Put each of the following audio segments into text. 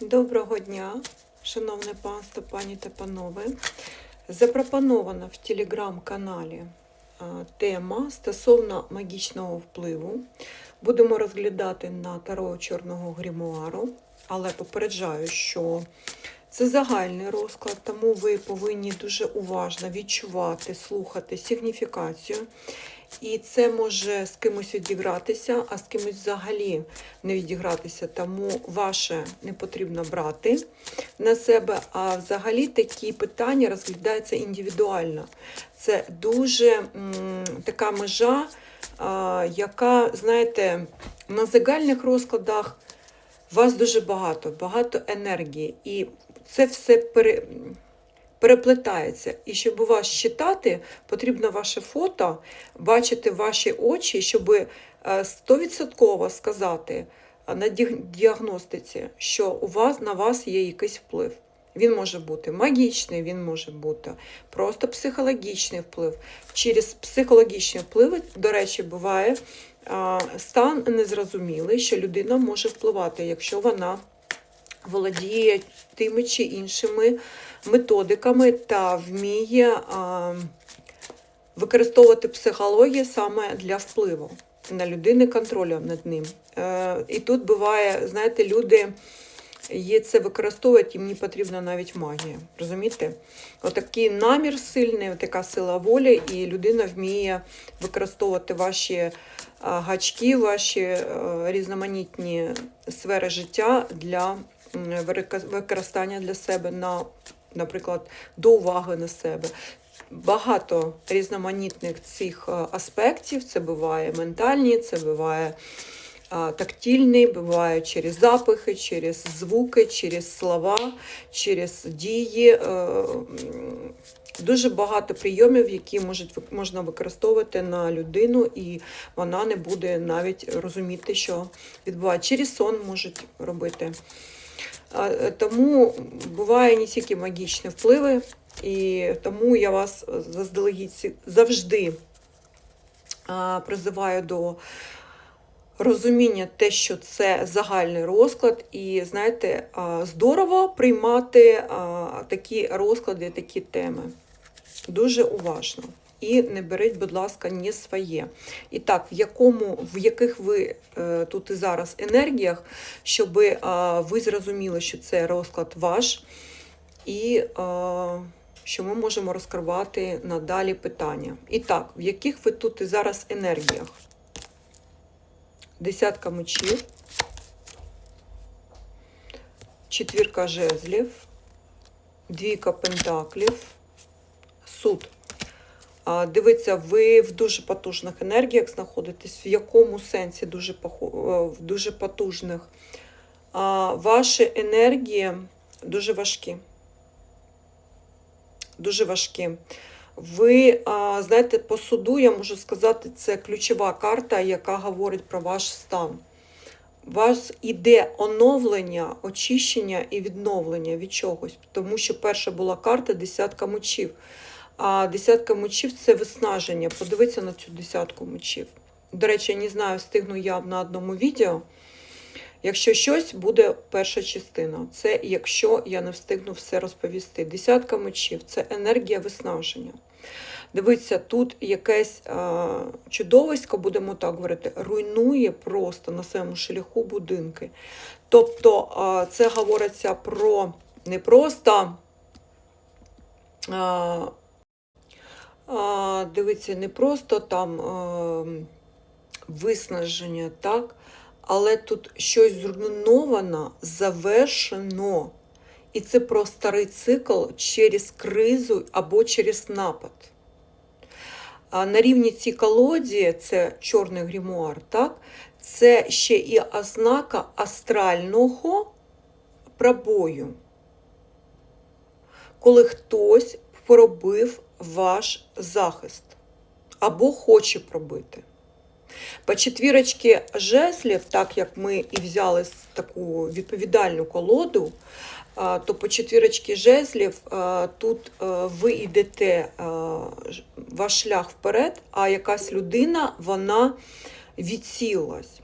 Доброго дня, шановне панство, пані та панове. Запропонована в телеграм-каналі тема стосовно магічного впливу. Будемо розглядати на таро чорного грімуару, але попереджаю, що це загальний розклад, тому ви повинні дуже уважно відчувати, слухати сигніфікацію. І це може з кимось відігратися, а з кимось взагалі не відігратися. Тому ваше не потрібно брати на себе. А взагалі такі питання розглядаються індивідуально. Це дуже м, така межа, а, яка, знаєте, на загальних розкладах вас дуже багато, багато енергії. І це все пере, переплетається. І щоб у вас читати, потрібно ваше фото, бачити ваші очі, щоб е, стовідсотково сказати е, на діагностиці, що у вас на вас є якийсь вплив. Він може бути магічний, він може бути просто психологічний вплив. Через психологічні впливи, до речі, буває стан незрозумілий, що людина може впливати, якщо вона володіє тими чи іншими методиками та вміє а, використовувати психологію саме для впливу на людини контролю над ним. Е, і тут буває, знаєте, люди є це використовують, їм не потрібна навіть магія. Розумієте? Отакий намір сильний, така сила волі, і людина вміє використовувати ваші гачки, ваші е, різноманітні сфери життя для використання для себе на, наприклад, до уваги на себе. Багато різноманітних цих е, аспектів. Це буває ментальні, це буває а, тактильний, буває через запахи, через звуки, через слова, через дії. Е, Дуже багато прийомів, які можуть, можна використовувати на людину, і вона не буде навіть розуміти, що відбувається. Через сон можуть робити. Е, Тому буває не тільки магічні впливи, і тому я вас заздалегідь завжди призиваю до розуміння те, що це загальний розклад, і знаєте, здорово приймати такі розклади, такі теми. Дуже уважно. І не беріть, будь ласка, не своє. І так, в якому, в яких ви е, тут і зараз енергіях, щоб е, ви зрозуміли, що це розклад ваш, і е, що ми можемо розкривати надалі питання. І так, в яких ви тут і зараз енергіях? Десятка мечів, четвірка жезлів, двійка пентаклів, суд. А, Дивіться, ви в дуже потужних енергіях знаходитесь. В якому сенсі дуже, е, в дуже потужних? Ваші енергії дуже важкі. Дуже важкі. Ви, знаєте, по суду, я можу сказати, це ключова карта, яка говорить про ваш стан. У вас іде оновлення, очищення і відновлення від чогось. Тому що перша була карта десятка мечів. А десятка мечів це виснаження. Подивіться на цю десятку мечів. До речі, я не знаю, встигну я на одному відео. Якщо щось, буде перша частина. Це якщо я не встигну все розповісти. Десятка мечів це енергія виснаження. Дивіться, тут якесь а, чудовисько, будемо так говорити, руйнує просто на своєму шляху будинки. Тобто а, це говориться про не просто. А, дивіться, не просто там виснаження, так? але тут щось зруйновано, завершено. І це про старий цикл через кризу або через напад. На рівні цій колоді, це чорний грімуар, так? це ще і ознака астрального пробою. Коли хтось пробив ваш захист або хоче пробити. По четвірочці жезлів, так як ми і взяли таку відповідальну колоду, то по четвірочці жезлів тут ви йдете ваш шлях вперед, а якась людина вона відсілась.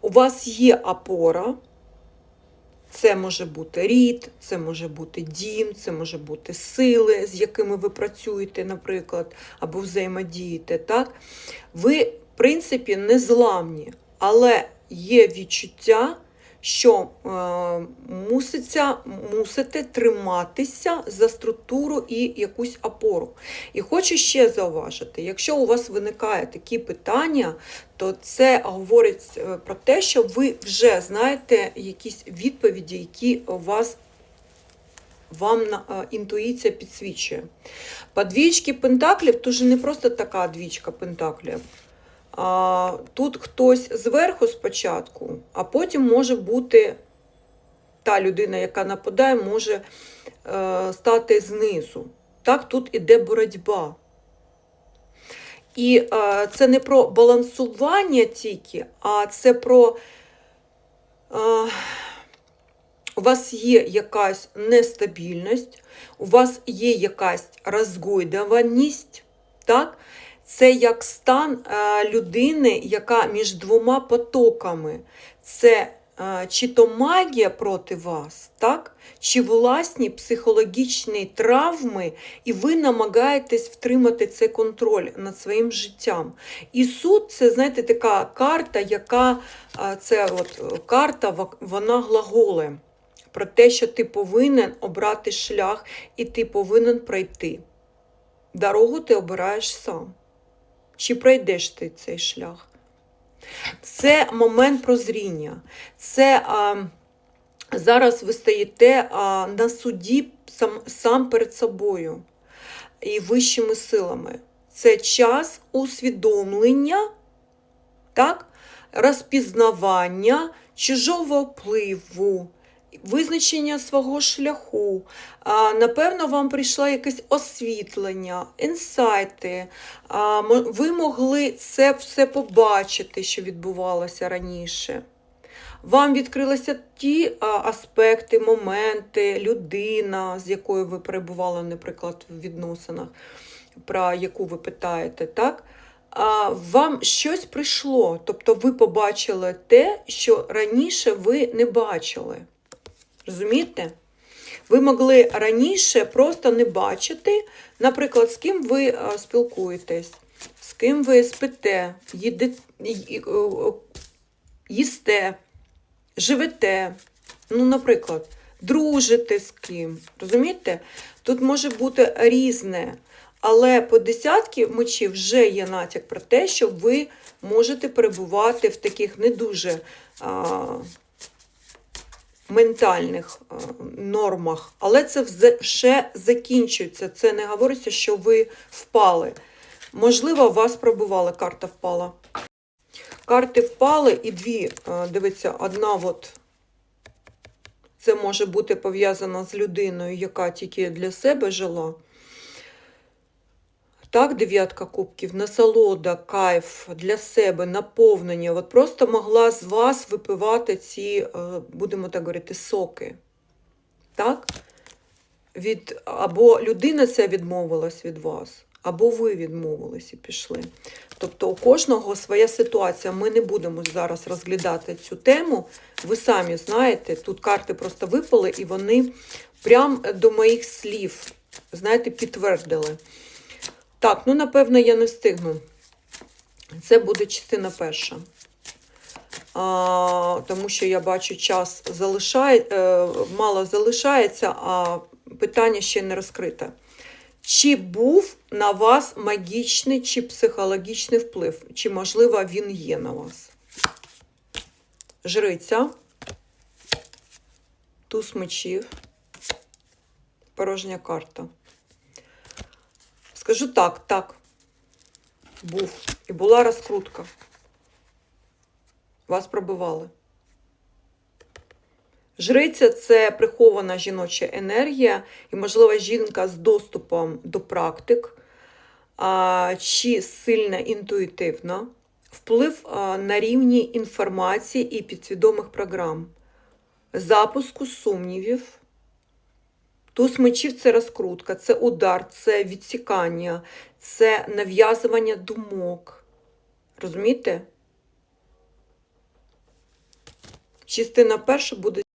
У вас є опора, Це може бути рід, це може бути дім, це може бути сили, з якими ви працюєте, наприклад, або взаємодієте. Так? Ви, в принципі, незламні, але є відчуття, що е, муситься, мусите триматися за структуру і якусь опору. І хочу ще зауважити, якщо у вас виникає такі питання, то це говорить е, про те, що ви вже знаєте якісь відповіді, які вас вам е, інтуїція підсвічує. По двічці пентаклів тут же не просто така двічка пентаклів. А, тут хтось зверху спочатку, а потім може бути та людина, яка нападає, може е, стати знизу. Так, тут іде боротьба. І е, це не про балансування тільки, а це про е, у вас є якась нестабільність, у вас є якась розгойдуваність, так? Це як стан е, людини, яка між двома потоками. Це е, чи то магія проти вас, так? чи власні психологічні травми, і ви намагаєтесь втримати цей контроль над своїм життям. І суд це, знаєте, така карта, яка е, це от карта, вона глаголе про те, що ти повинен обрати шлях і ти повинен пройти. Дорогу ти обираєш сам. Чи пройдеш ти цей шлях? Це момент прозріння. Це а, зараз ви стоїте а, на суді сам, сам перед собою і вищими силами. Це час усвідомлення, так? розпізнавання чужого впливу, визначення свого шляху. Напевно, вам прийшло якесь освітлення, інсайти. Ви могли це все побачити, що відбувалося раніше. Вам відкрилися ті аспекти, моменти, людина, з якою ви перебували, наприклад, в відносинах, про яку ви питаєте, так? Вам щось прийшло, тобто ви побачили те, що раніше ви не бачили. Розумієте? Ви могли раніше просто не бачити, наприклад, з ким ви е, спілкуєтесь, з ким ви спите, їсте, живете, ну, наприклад, дружите з ким. Розумієте? Тут може бути різне. Але по десятки мечів вже є натяк про те, що ви можете перебувати в таких не дуже а, ментальних нормах. Але це ще закінчується. Це не говориться, що ви впали. Можливо, вас пробувала, карта впала. Карти впали і дві. е, Дивіться, одна от. Це може бути пов'язано з людиною, яка тільки для себе жила. Так, дев'ятка кубків, насолода, кайф для себе, наповнення. От просто могла з вас випивати ці, е, будемо так говорити, соки. Так? Від, або людина ця відмовилась від вас, або ви відмовились і пішли. Тобто у кожного своя ситуація. Ми не будемо зараз розглядати цю тему. Ви самі знаєте, тут карти просто випали, і вони прям до моїх слів, знаєте, підтвердили. Так, ну напевно, я не встигну. Це буде частина перша. А, тому що я бачу, час залишає, е, мало залишається, а питання ще не розкрите. Чи був на вас магічний чи психологічний вплив? Чи, можливо, він є на вас? Жриця, туз мечів, порожня карта. Скажу так, так. Був. І була розкрутка. Вас пробивали. Жриця це прихована жіноча енергія, і, можливо, жінка з доступом до практик, чи сильна інтуїтивна, вплив на рівні інформації і підсвідомих програм, запуску сумнівів. Туз мечів це розкрутка, це удар, це відсікання, це нав'язування думок. Розумієте? Частина перша буде